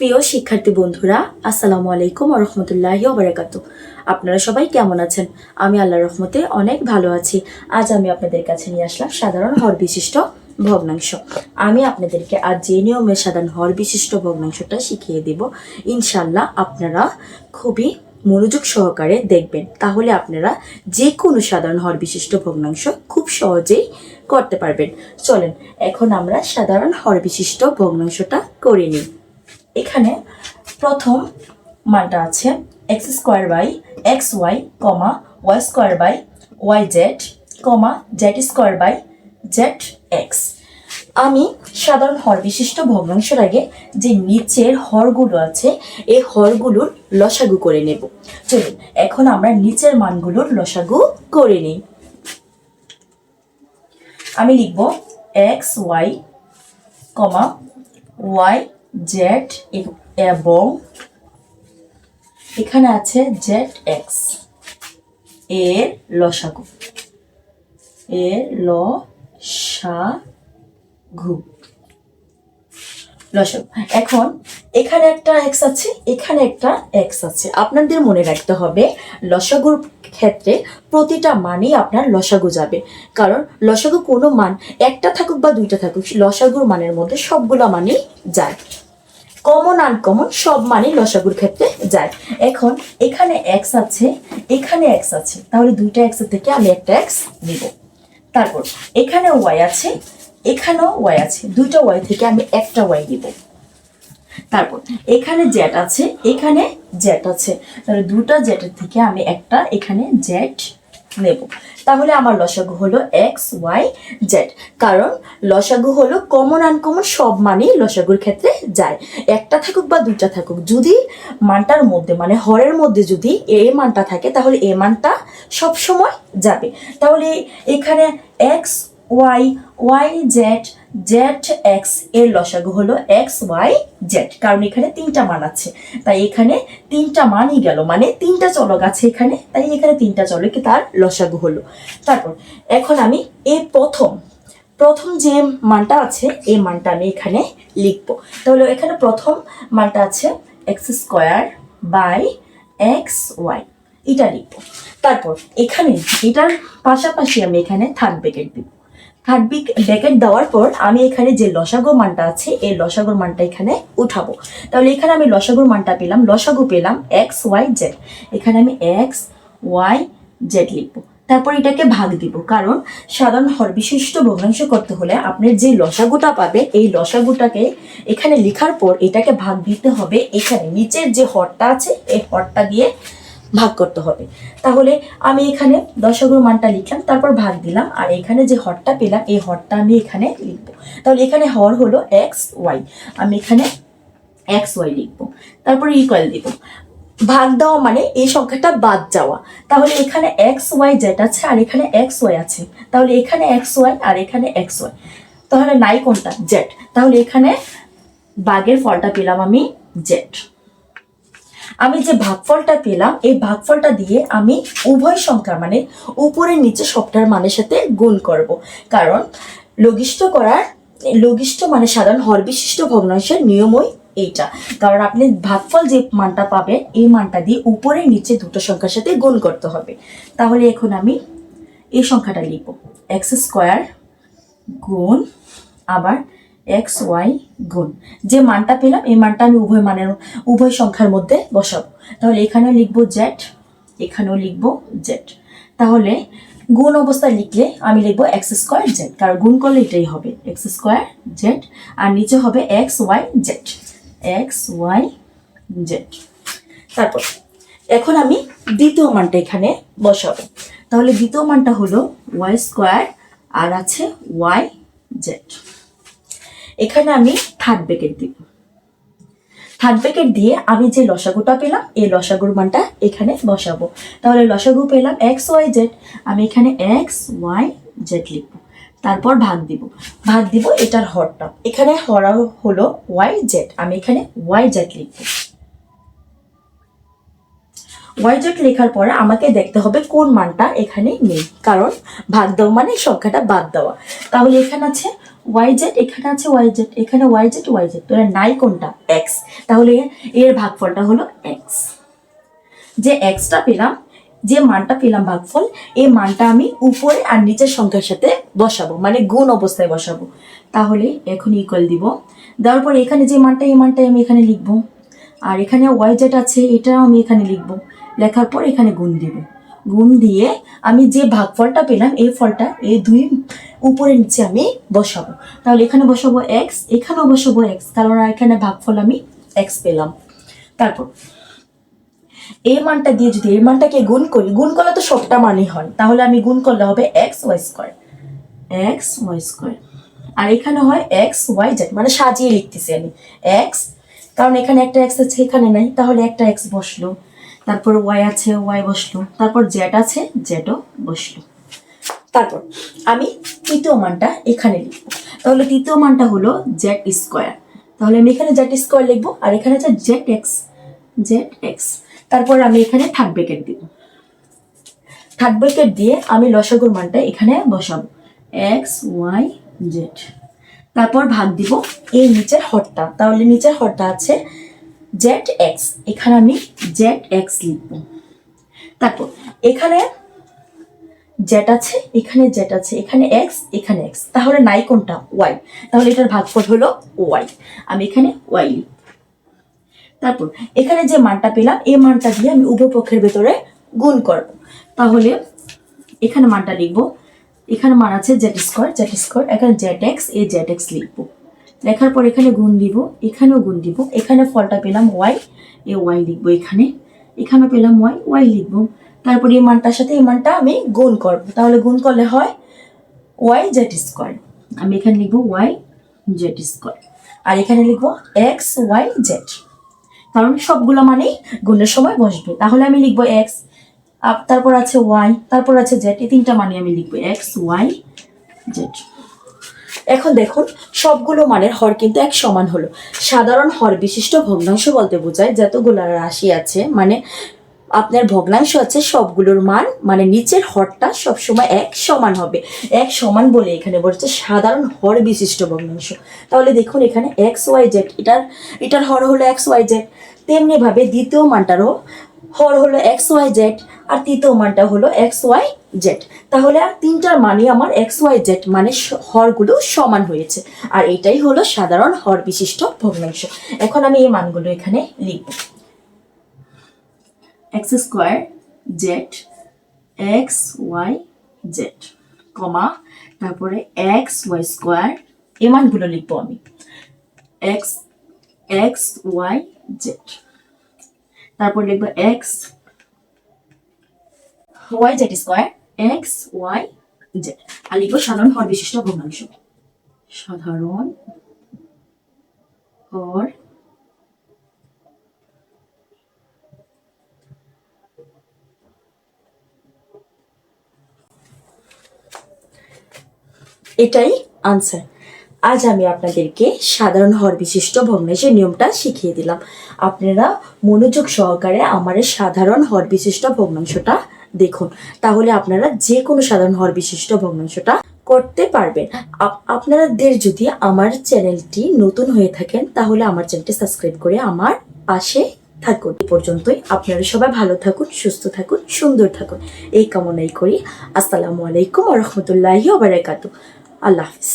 প্রিয় শিক্ষার্থী বন্ধুরা, আসসালামু আলাইকুম রহমতুল্লাহি ওবরাকাত আপনারা সবাই কেমন আছেন? আমি আল্লাহর রহমতে অনেক ভালো আছি। আজ আমি আপনাদের কাছে নিয়ে আসলাম সাধারণ হর বিশিষ্ট ভগ্নাংশ। আমি আপনাদেরকে আজ যে নিয়মের সাধারণ হর বিশিষ্ট ভগ্নাংশটা শিখিয়ে দেব ইনশাল্লাহ আপনারা খুবই মনোযোগ সহকারে দেখবেন। তাহলে আপনারা যে কোনো সাধারণ হর বিশিষ্ট ভগ্নাংশ খুব সহজেই করতে পারবেন। চলেন, এখন আমরা সাধারণ হর বিশিষ্ট ভগ্নাংশটা করে নিই। এখানে প্রথম মানটা আছে x square by x y comma y square by y z comma z square by z x. আমি সাধারণ হর বিশিষ্ট ভগ্নাংশের আগে যে নিচের হরগুলো আছে এই হরগুলোর লসাগু করে নেব। চলুন, এখন আমরা নিচের মানগুলোর লসাগু করে নিই। আমি লিখব x y comma y z এবং এখানে আছে জেড এক্স। এর লসাগু। এর ল সা ঘু এখন এখানে একটা এক্স আছে, এখানে একটা এক্স আছে। আপনাদের মনে রাখতে হবে, লসাগুর ক্ষেত্রে প্রতিটা মানেই আপনার লসাগু যাবে। কারণ লসাগু কোনো মান একটা থাকুক বা দুইটা থাকুক, লসাগুর মানের মধ্যে সবগুলো মানই যায়। কমন, আনকমন সব মানই লসাগুর ক্ষেত্রে যায়। এখন এখানে এক্স আছে, এখানে এক্স আছে, তাহলে দুইটা এক্স থেকে আমি একটা এক্স নিব। তারপর এখানে ওয়াই আছে, এখানেও ওয়াই আছে, দুইটা ওয়াই থেকে আমি একটা ওয়াই নিব। তারপর এখানে জেট আছে, এখানে জেট আছে। তাহলে দুটা জেটের থেকে আমি একটা এখানে জেট নেব। তাহলে আমার লসাগু হলো এক্স ওয়াই জেড কারণ লসাগু হলো কমন আনকমন সব মানই লসাগুর ক্ষেত্রে যায়। একটা থাকুক বা দুটা থাকুক, যদি মানটার মধ্যে মানে হরের মধ্যে যদি এ মানটা থাকে, তাহলে এ মানটা সব সময় যাবে। তাহলে এখানে x y y z z এক্সের লসাগু হলো এক্স ওয়াই জেড কারণ এখানে তিনটা মান আছে। তাই এখানে তিনটা মানই গেল মানে তিনটা চলক আছে এখানে, তাই এখানে তিনটা চলকে তার লসাগু হলো। তারপর, এখন আমি এই প্রথম প্রথম যে মানটা আছে এই মানটা আমি এখানে লিখব। তাহলে এখানে প্রথম মানটা আছে x square by x y এটা লিখব। তারপর এখানে এটার পাশাপাশি আমি এখানে থার্ড ব্রেকেট দিব। থার্ড বিক ব্যাকেট দেওয়ার পর আমি এখানে যে লসাগো মানটা আছে, এই লসাগোর মানটা এখানে উঠাবো। তাহলে এখানে আমি লসাগুর মানটা পেলাম, লসাগো পেলাম এক্স ওয়াই জেড এখানে আমি এক্স ওয়াই জেড লিখব। তারপর এটাকে ভাগ দিব, কারণ সাধারণ হর বিশিষ্ট ভগ্নাংশ করতে হলে আপনার যে লসাগুটা পাবে, এই লসাগুটাকে এখানে লেখার পর এটাকে ভাগ দিতে হবে। এখানে নিচের যে হরটা আছে, এই হরটা দিয়ে ভাগ করতে হবে। তাহলে আমি এখানে দশগুর মানটা লিখলাম, তারপর ভাগ দিলাম, আর এখানে যে হরটা পেলাম, এই হরটা আমি এখানে লিখব। তাহলে এখানে হর হলো এক্স ওয়াই, আমি এখানে এক্স ওয়াই লিখব। তারপরে ইকুয়াল দিব। ভাগ দেওয়া মানে এই সংখ্যাটা বাদ যাওয়া। তাহলে এখানে এক্স ওয়াই জেড আছে, আর এখানে এক্স ওয়াই আছে। তাহলে এখানে এক্স ওয়াই আর এখানে এক্স ওয়াই। তাহলে নাই কোনটা? জেড তাহলে এখানে বাগের ফলটা পেলাম আমি জেড আমি যে ভাগফলটা পেলাম, এই ভাগফলটা দিয়ে আমি উভয় সংখ্যা মানে উপরের নিচে সবটার মানের সাথে গুণ করব। কারণ লঘিষ্ঠ করার, লঘিষ্ঠ মানে সাধারণ হর বিশিষ্ট ভগ্নাংশের নিয়মই এইটা। কারণ আপনি ভাগফল যে মানটা পাবেন, এই মানটা দিয়ে উপরে নিচে দুটো সংখ্যার সাথে গুণ করতে হবে। তাহলে এখন আমি এই সংখ্যাটা লিখব। এক্স স্কোয়ার গুণ আবার এক্স ওয়াই গুণ। যে মানটা পেলাম, এই মানটা আমি উভয় মানের, উভয় সংখ্যার মধ্যে বসাবো। তাহলে এখানেও লিখব জেড এখানেও লিখব জেড তাহলে গুণ অবস্থায় লিখলে আমি লিখব এক্স স্কোয়ার জেড কারণ গুণ করলে এটাই হবে, এক্স স্কোয়ার জেড আর নিচে হবে x y z x y z তারপর, এখন আমি দ্বিতীয় মানটা এখানে বসাবো। তাহলে দ্বিতীয় মানটা হলো ওয়াই স্কোয়ার, আর আছে ওয়াই জেড এখানে আমি থার্ড ব্রেকেট দিব। থার্ড ব্রেকেট দিয়ে আমি যে লসাগুটা পেলাম, এই লসাগুর মানটা এখানে বসাবো। তাহলে লসাগু পেলাম এক্স ওয়াই জেড আমি এখানে এক্স ওয়াই জেড লিখব। তারপর ভাগ দিব। ভাগ দিব এটার হরটা। এখানে হরা হলো ওয়াই জেড আমি এখানে ওয়াই জেড লিখব। ওয়াই জেড লেখার পরে আমাকে দেখতে হবে কোন মানটা এখানে নেই। কারণ ভাগ দেওয়া মানে সংখ্যাটা বাদ দেওয়া। তাহলে এখানে আছে ওয়াই জেড এখানে আছে ওয়াই জেড এখানে ওয়াই জেড ওয়াই জেড নাই কোনটা? এক্স তাহলে এর ভাগফলটা হলো এক্স যে এক্সটা পেলাম, যে মানটা পেলাম ভাগফল এই মানটা আমি উপরে আর নিচের সংখ্যার সাথে বসাবো মানে গুণ অবস্থায় বসাবো। তাহলে এখন ইকুয়াল দিব। দেওয়ার পর এখানে যে মানটা, এই মানটাই আমি এখানে লিখব। আর এখানে ওয়াই জেড আছে, এটাও আমি এখানে লিখব। লেখার পর এখানে গুণ দিব। গুণ দিয়ে আমি যে ভাগফলটা পেলাম, এই ফলটা, এই দুই উপরে নিচে আমি বসাবো। তাহলে এখানে বসাবো এক্স এখানেও বসাবো এক্স কারণ এখানে ভাগফল আমি এক্স পেলাম। তারপর এই মানটা দিয়ে যদি এই মানটাকে গুণ করি, গুণ করলে তো সবটা মানই হয়। তাহলে আমি গুণ করলে হবে x y square x y square আর এখানে হয় এক্স ওয়াই জেড মানে সাজিয়ে লিখতেছি আমি। এক্স কারণ এখানে একটা এক্স আছে, এখানে নাই। তাহলে একটা এক্স বসল। তারপর ওয়াই আছে ওয়াই বসল। তারপর জেড আছে জেডও বসল। তারপর, আমি তৃতীয় মানটা এখানে লিখব। তাহলে তৃতীয় মানটা হলো জেড স্কোয়ার তাহলে আমি এখানে জেড স্কোয়ার লিখব আর এখানে আছে জেড এক্স জেড এক্স তারপর আমি এখানে থার্ড ব্রেকেট দিব। থার্ড ব্রেকেট দিয়ে আমি লসাগুর মানটা এখানে বসাবো। এক্স ওয়াই জেড তারপর ভাগ দিব এই নিচের হরটা। তাহলে নিচের হরটা আছে জেড এক্স এখানে আমি জেড এক্স লিখব। তারপর এখানে জেড আছে, এখানে জেড আছে, এখানে এক্স এখানে এক্স তাহলে নাই কোনটা? ওয়াই তাহলে এটার ভাগফল হলো ওয়াই আমি এখানে ওয়াই তারপর, এখানে যে মানটা পেলাম, এই মানটা দিয়ে আমি উভয় পক্ষের ভেতরে গুণ করব। তাহলে, এখানে মানটা লিখব। এখানে মান আছে জেড স্কোয়ার জেড স্কোয়ার এখানে জেড এক্স এ জেড এক্স লিখব। লেখার পর এখানে গুণ দিব, এখানেও গুণ দিব। এখানে ফলটা পেলাম ওয়াই এ ওয়াই লিখব এখানে। এখানে পেলাম ওয়াই ওয়াই লিখব। তারপর এই মানটার সাথে এই মানটা আমি গুণ করব। তাহলে গুণ করলে হয় ওয়াই জেড স্কোয়ার আমি এখানে লিখব ওয়াই জেড স্কোয়ার আর এখানে লিখব এক্স ওয়াই জেড কারণ সবগুলো মানেই গুণের সময় বসবে। তাহলে আমি লিখব এক্স তারপর আছে ওয়াই তারপর আছে জেড এই তিনটা মানে আমি লিখব এক্স ওয়াই জেড এখন দেখুন, সবগুলো মানের হর কিন্তু এক সমান হলো। সাধারণ হর বিশিষ্ট ভগ্নাংশ বলতে বোঝায় যতগুলো রাশি আছে মানে আপনার ভগ্নাংশ আছে সবগুলোর মান মানে নিচের হরটা সবসময় এক সমান হবে। এক সমান বলে এখানে বলছে সাধারণ হর বিশিষ্ট ভগ্নাংশ। তাহলে দেখুন এখানে এক্স ওয়াই জেড, এটার এটার হর হলো এক্স ওয়াই জেড। তেমনিভাবে দ্বিতীয় মানটারও হর হলো এক্স ওয়াই জেড আর তৃতীয় মানটা হলো এক্স ওয়াই জেড। তাহলে আর তিনটার মানে আমার এক্স ওয়াই জেড মানে হরগুলো সমান হয়েছে। আর এটাই হলো সাধারণ হর বিশিষ্ট ভগ্নাংশ। এখন আমি এই মানগুলো এখানে লিখব। X square z x y z comma তারপরে এক্স ওয়াই স্কোয়ার এই মানগুলো লিখব আমি। এক্স এক্স ওয়াই জেড তারপর লিখব x y z square x y z আর লিখব সাধারণ হর বিশিষ্ট ভগ্নাংশ। সাধারণ হর এটাই আনসার আজ আমি আপনাদেরকে সাধারণ হর বিশিষ্ট ভগ্নাংশের নিয়মটা শিখিয়ে দিলাম। আপনারা মনোযোগ সহকারে আমার সাধারণ হর বিশিষ্ট ভগ্নাংশটা দেখুন। তাহলে আপনারা যে কোনো সাধারণ হর বিশিষ্ট ভগ্নাংশটা করতে পারবেন। আপ- আপনাদের যদি আমার চ্যানেলটি নতুন হয়ে থাকেন, তাহলে আমার চ্যানেলটি সাবস্ক্রাইব করে আমার পাশে থাকুন। এ পর্যন্তই আপনারা সবাই ভালো থাকুন, সুস্থ থাকুন, সুন্দর থাকুন। এই কামনাই করি। আসসালামু আলাইকুম রহমতুল্লাহি ওবারাকাতু আল্লাহ হাফিজ